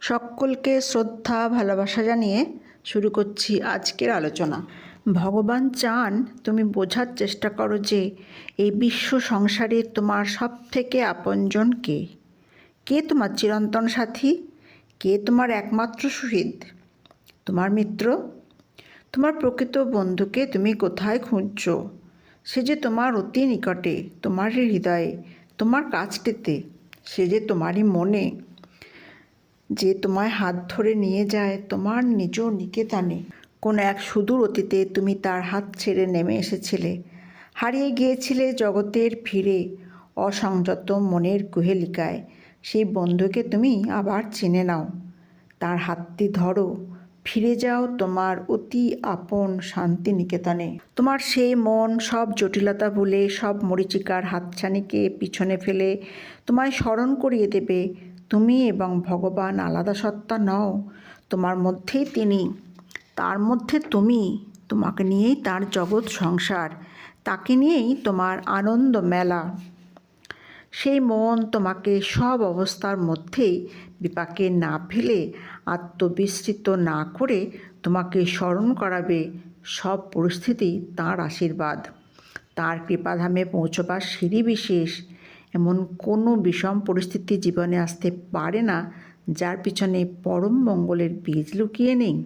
সকলকে শ্রদ্ধা, ভালোবাসা জানিয়ে শুরু করছি আজকের আলোচনা। ভগবান চান তুমি বোঝার চেষ্টা করো যে, এই বিশ্ব সংসারে তোমার সব থেকে আপনজন কে? কে তোমার চিরন্তন সাথী? কে তোমার একমাত্র সুহৃদ তোমার মিত্র? তোমার প্রকৃত বন্ধুকে তুমি কোথায় খুঁজছো? সে যে তোমার অতি নিকটে তোমারই হৃদয়ে, তোমার কাছটিতে সে যে তোমারই মনে যে তোমায় হাত ধরে নিয়ে যায়, তোমার নিজ নিকেতানে। কোনো এক সুদূর অতীতে তুমি তার হাত ছেড়ে নেমে এসেছিলে। হারিয়ে গিয়েছিলে জগতের ফিরে অসংযত মনের কুহেলিকায় সেই বন্ধুকে তুমি আবার চিনে নাও। তার হাতটি ধরো, ফিরে যাও তোমার অতি আপন শান্তি নিকেতনে তোমার সেই মন সব জটিলতা ভুলে, সব মরিচিকার হাতছানিকে পিছনে ফেলে তোমায় স্মরণ করিয়ে দেবে। তুমি এবং ভগবান আলাদা সত্তা নও, তোমার মধ্যেই তিনি। তার মধ্যে তুমি, তোমাকে নিয়েই তার জগৎ সংসার, তাকে নিয়েই তোমার আনন্দ মেলা। সেই মন তোমাকে সব অবস্থার মধ্যেই বিপাকে না ফেলে আত্মবিস্তৃত না করে তোমাকে স্মরণ করাবে, সব পরিস্থিতি তার আশীর্বাদ। তার কৃপাধামে পৌঁছবার সিঁড়ি বিশেষ এমন কোনো বিষম পরিস্থিতি জীবনে আসতে পারে না, যার পিছনে পরম মঙ্গলের বীজ লুকিয়ে নেই।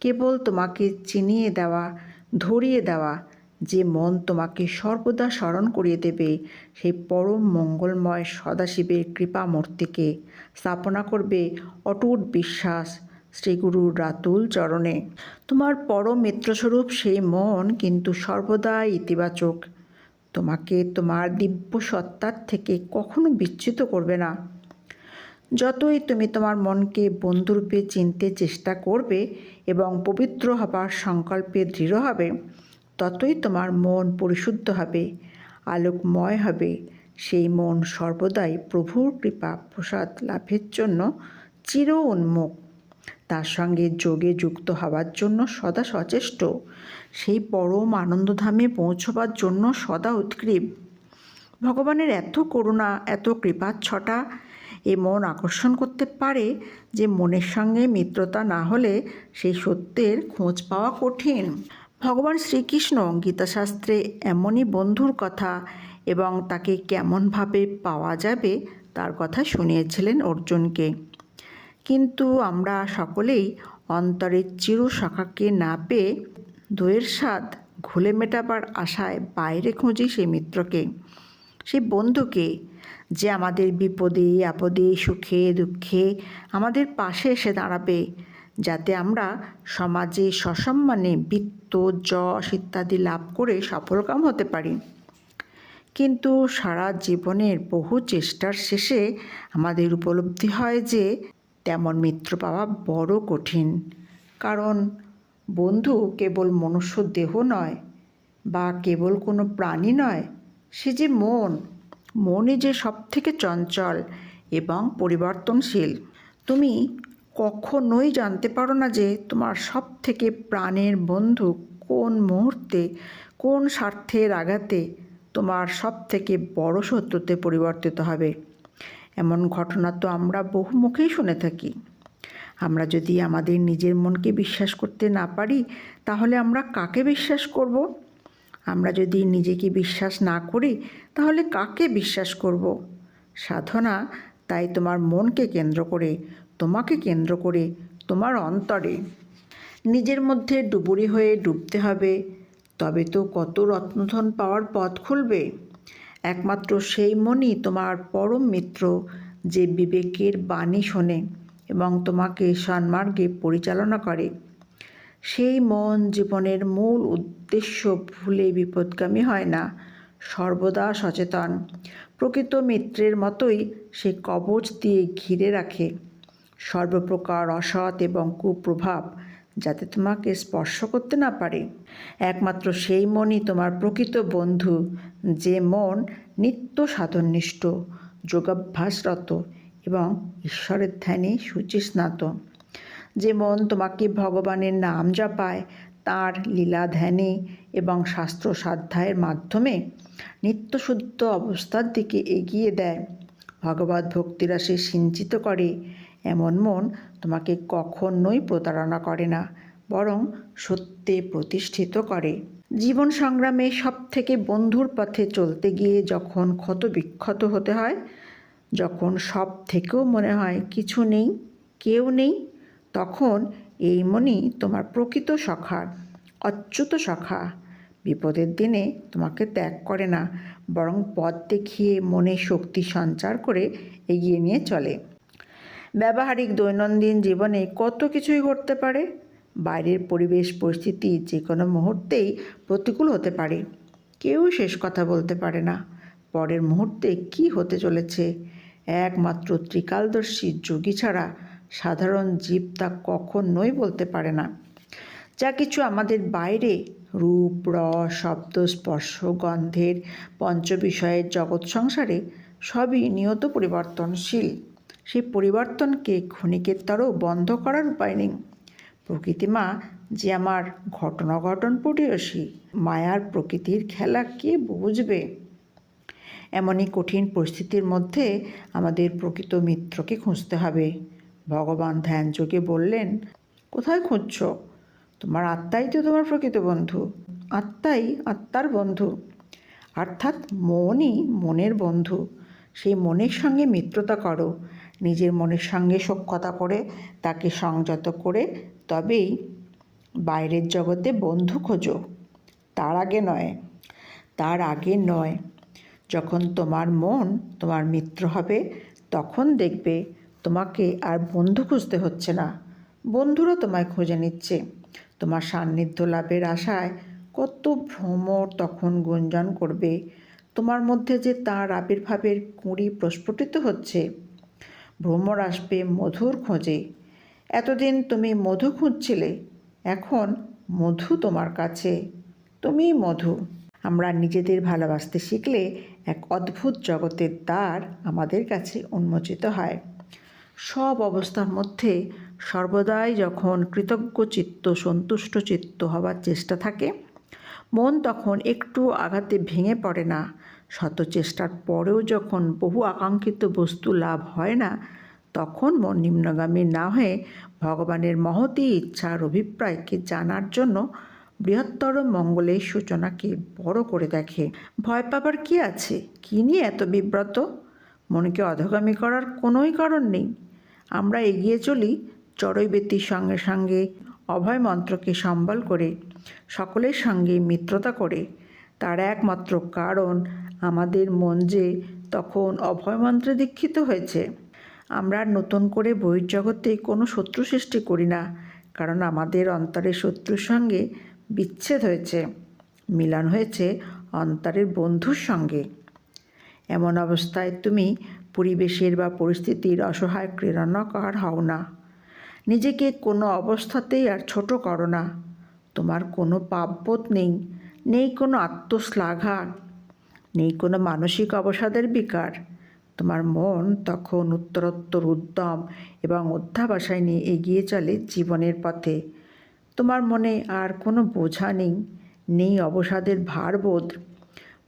কেবল তোমাকে চিনিয়ে দেওয়া, ধরিয়ে দেওয়া, যে মন তোমাকে সর্বদা স্মরণ করিয়ে দেবে, সেই পরম মঙ্গলময় সদাশিবের কৃপা মূর্তিকে স্থাপনা করবে অটুট বিশ্বাস শ্রীগুরুর রাতুল চরণে। তোমার পরম মিত্রস্বরূপ সেই মন কিন্তু সর্বদা ইতিবাচক তোমাকে তোমার দিব্য সত্তার থেকে কখনো বিচ্যুত করবে না। যতই তুমি তোমার মনকে বন্ধুরূপে চিনতে চেষ্টা করবে এবং পবিত্র হবার সংকল্পে দৃঢ় হবে, ততই তোমার মন পরিশুদ্ধ হবে, আলোকময় হবে। সেই মন সর্বদাই প্রভুর কৃপা, প্রসাদ, লাভের জন্য চির উন্মুখ তার সঙ্গে যোগে যুক্ত হওয়ার জন্য সদা সচেষ্ট। সেই পরম আনন্দধামে পৌঁছবার জন্য সদা উৎক্রীব ভগবানের এত করুণা, এত কৃপার ছটা এ মন আকর্ষণ করতে পারে যে মনের সঙ্গে মিত্রতা না হলে সেই সত্যের খোঁজ পাওয়া কঠিন। ভগবান শ্রীকৃষ্ণ গীতাশাস্ত্রে এমনই বন্ধুর কথা এবং তাকে কেমনভাবে পাওয়া যাবে তার কথা শুনিয়েছিলেন অর্জুনকে। কিন্তু আমরা সকলেই অন্তরের চির শাখাকে না পেয়ে দইয়ের স্বাদ ঘুলে মেটাবার আশায় বাইরে খুঁজি সেই মিত্রকে, সেই বন্ধুকে যে আমাদের বিপদে, আপদে, সুখে, দুঃখে আমাদের পাশে এসে দাঁড়াবে, যাতে আমরা সমাজে সসম্মানে বৃত্ত, যশ ইত্যাদি লাভ করে সফলকাম হতে পারি। কিন্তু সারা জীবনের বহু চেষ্টার শেষে আমাদের উপলব্ধি হয় যে তেমন মিত্র পাওয়া বড় কঠিন। কারণ বন্ধু কেবল মনুষ্য দেহ নয় বা কেবল কোনো প্রাণী নয়, সে যে মন। মনই যে সব থেকে চঞ্চল এবং পরিবর্তনশীল। তুমি কখনোই জানতে পারো না যে তোমার সব থেকে প্রাণের বন্ধু কোন মুহূর্তে, কোন স্বার্থের আঘাতে তোমার সব থেকে বড় শত্রুতে পরিবর্তিত হবে। এমন ঘটনা তো আমরা বহু মুখেই শুনে থাকি। আমরা যদি আমাদের নিজের মনকে বিশ্বাস করতে না পারি, তাহলে আমরা কাকে বিশ্বাস করব? আমরা যদি নিজেকে বিশ্বাস না করি, তাহলে কাকে বিশ্বাস করব? সাধনা, তাই তোমার মনকে কেন্দ্র করে, তোমাকে কেন্দ্র করে, তোমার অন্তরে। নিজের মধ্যে ডুবুরি হয়ে ডুবতে হবে, তবে তো কত রত্নধন পাওয়ার পথ খুলবে। একমাত্র সেই মনই তোমার পরম মিত্র যে বিবেকের বাণী শোনে এবং তোমাকে সন্মার্গে পরিচালনা করে। সেই মন জীবনের মূল উদ্দেশ্য ভুলে বিপদগামী হয় না, সর্বদা সচেতন। প্রকৃত মিত্রের মতোই সে কবচ দিয়ে ঘিরে রাখে। সর্বপ্রকার অসৎ এবং কুপ্রভাব যাতে তোমাকে স্পর্শ করতে না পারে। একমাত্র সেই মনই তোমার প্রকৃত বন্ধু, যে মন নিত্য সাধননিষ্ঠ, যোগাভ্যাসরত এবং ঈশ্বরের ধ্যানে সুচিস্নাত। যে মন তোমাকে ভগবানের নাম জপায়, তাঁর লীলা ধ্যানে এবং শাস্ত্র সাধ্যায়ের মাধ্যমে নিত্যশুদ্ধ অবস্থার দিকে এগিয়ে দেয়। ভগবত ভক্তিরাশে সিঞ্চিত করে, এমন মন তোমাকে কখনোই প্রতারণা করে না, বরং সত্যে প্রতিষ্ঠিত করে। জীবন সংগ্রামে সব থেকে বন্ধুর পথে চলতে গিয়ে যখন ক্ষত বিক্ষত হতে হয়, যখন সব থেকেও মনে হয় কিছু নেই, কেউ নেই, তখন এই মনই তোমার প্রকৃত সখা, অচ্যুত সখা। বিপদের দিনে তোমাকে ত্যাগ করে না, বরং পথ দেখিয়ে মনে শক্তি সঞ্চার করে এগিয়ে নিয়ে চলে। ব্যবহারিক দৈনন্দিন জীবনে কত কিছুই ঘটতে পারে? বাইরের পরিবেশ, পরিস্থিতি যে কোনো মুহূর্তেই প্রতিকূল হতে পারে। কেউ শেষ কথা বলতে পারে না। পরের মুহূর্তে কি হতে চলেছে? একমাত্র ত্রিকালদর্শী যোগী ছাড়া সাধারণ জীব তা কখনোই বলতে পারে না। যা কিছু আমাদের বাইরে, রূপ, রস, শব্দ, স্পর্শ, গন্ধের পঞ্চবিষয়ের জগৎ সংসারে সবই নিয়ত পরিবর্তনশীল। সেই পরিবর্তনকে ক্ষণিকের তরও বন্ধ করার উপায় নেই। প্রকৃতিমা যে আমার ঘটনা ঘটন পড়িয়সী মায়ার প্রকৃতির খেলা কে বুঝবে? এমনই কঠিন পরিস্থিতির মধ্যে আমাদের প্রকৃত মিত্রকে খুঁজতে হবে। ভগবান ধ্যানযোগে বললেন, কোথায় খুঁজছ? তোমার আত্মাই তো তোমার প্রকৃত বন্ধু। আত্মাই আত্মার বন্ধু। অর্থাৎ মনই মনের বন্ধু। সেই মনের সঙ্গে মিত্রতা করো। নিজের মনের সঙ্গে সখ্যতা করে তাকে সংযত করে, তবেই বাইরের জগতে বন্ধু খোঁজো। তার আগে নয়, তার আগে নয়। যখন তোমার মন তোমার মিত্র হবে, তখন দেখবে তোমাকে আর বন্ধু খুঁজতে হচ্ছে না। বন্ধুরা তোমায় খুঁজে নিচ্ছে। তোমার সান্নিধ্য লাভের আশায় কত ভ্রমর তখন গুঞ্জন করবে। তোমার মধ্যে যে তাঁর আবির্ভাবের কুঁড়ি প্রস্ফুটিত হচ্ছে। ভ্রমর আসবে মধুর খোঁজে। এতদিন তুমি মধু খুঁজছিলে, এখন মধু তোমার কাছে। তুমি মধু। আমরা নিজেদের ভালোবাসতে শিখলে এক অদ্ভুত জগতের দ্বার আমাদের কাছে উন্মোচিত হয়। সব অবস্থার মধ্যে সর্বদাই যখন কৃতজ্ঞ চিত্ত সন্তুষ্ট চিত্ত হবার চেষ্টা থাকে, মন তখন একটু আঘাতে ভেঙে পড়ে না। শত চেষ্টার পরেও যখন বহু আকাঙ্ক্ষিত বস্তু লাভ হয় না, তখন মন নিম্নগামী না হয়ে ভগবানের মহতি ইচ্ছার অভিপ্রায়কে জানার জন্য বৃহত্তর মঙ্গলের সূচনাকে বড় করে দেখে। ভয় পাবার কি আছে? কী নিয়ে এত বিব্রত? মনকে অধগামী করার কোনোই কারণ নেই। আমরা এগিয়ে চলি চড়ৈবেতির সঙ্গে সঙ্গে অভয় মন্ত্রকে সম্বল করে, সকলের সঙ্গে মিত্রতা করে। তার একমাত্র কারণ আমাদের মন যে তখন অভয় মন্ত্রে দীক্ষিত হয়েছে। আমরা নতুন করে বহির্জগতে কোনো শত্রু সৃষ্টি করি না, কারণ আমাদের অন্তরের শত্রুর সঙ্গে বিচ্ছেদ হয়েছে, মিলন হয়েছে অন্তরের বন্ধুর সঙ্গে। এমন অবস্থায় তুমি পরিবেশের বা পরিস্থিতির অসহায় প্রেরণাকার হও না। নিজেকে কোনো অবস্থাতেই আর ছোট করো না। তোমার কোনো পাপবোধ নেই নেই কোনো আত্মশ্লাঘা নেই কোনো মানসিক অবসাদের বিকার। তোমার মন তখন উত্তরোত্তর উদ্যম এবং অধ্যাবাসায় নিয়ে এগিয়ে চলে জীবনের পথে। তোমার মনে আর কোনো বোঝা নেই নেই অবসাদের ভারবোধ।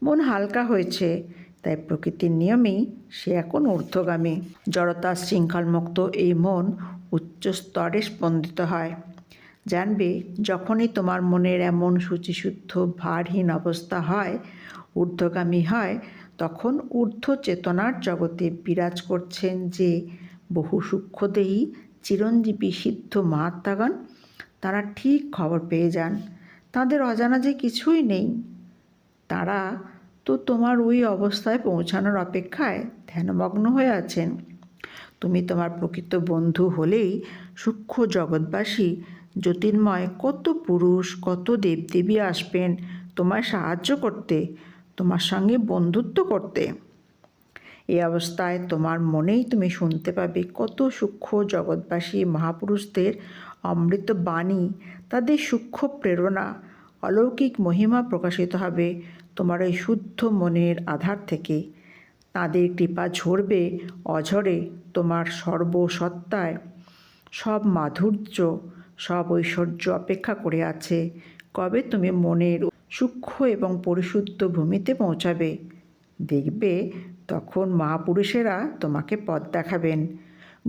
মন হালকা হয়েছে, তাই প্রকৃতির নিয়মেই সে এখন ঊর্ধ্বগামী। জড়তা শৃঙ্খলমুক্ত এই মন উচ্চ স্তরে স্পন্দিত হয়। জানবে যখনই তোমার মনের এমন শুচিশুদ্ধ ভারহীন অবস্থা হয় ঊর্ধ্বগামী হয়, তখন ঊর্ধ্ব চেতনার জগতে বিরাজ করছেন যে বহু সূক্ষ্মদেহী চিরঞ্জীবী সিদ্ধ মহাত্মাগণ, তারা ঠিক খবর পেয়ে যান। তাদের অজানা যে কিছুই নেই। তারা তো তোমার ওই অবস্থায় পৌঁছানোর অপেক্ষায় ধ্যানমগ্ন হয়ে আছেন। তুমি তোমার প্রকৃত বন্ধু হলেই সূক্ষ্ম জগৎবাসী, জ্যোতির্ময় কত পুরুষ, কত দেবদেবী আসবেন তোমায় সাহায্য করতে। তোমার সঙ্গে বন্ধুত্ব করতে। এই অবস্থায় তোমার মনেই তুমি শুনতে পাবে কত সূক্ষ্ম জগৎবাসী মহাপুরুষদের অমৃত বাণী, তাদের সূক্ষ্ম প্রেরণা, অলৌকিক মহিমা প্রকাশিত হবে তোমার ওই শুদ্ধ মনের আধার থেকে। তাদের কৃপা ঝরবে অঝরে তোমার সর্বসত্তায়। সব মাধুর্য, সব ঐশ্বর্য অপেক্ষা করে আছে। কবে তুমি মনের সূক্ষ্ম এবং পরিশুদ্ধ ভূমিতে পৌঁছাবে। দেখবে তখন মহাপুরুষেরা তোমাকে পথ দেখাবেন।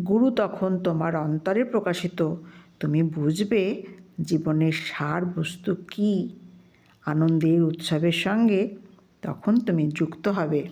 গুরু তখন তোমার অন্তরে প্রকাশিত। তুমি বুঝবে জীবনের সার বস্তু কী। আনন্দের উৎসবের সঙ্গে তখন তুমি যুক্ত হবে।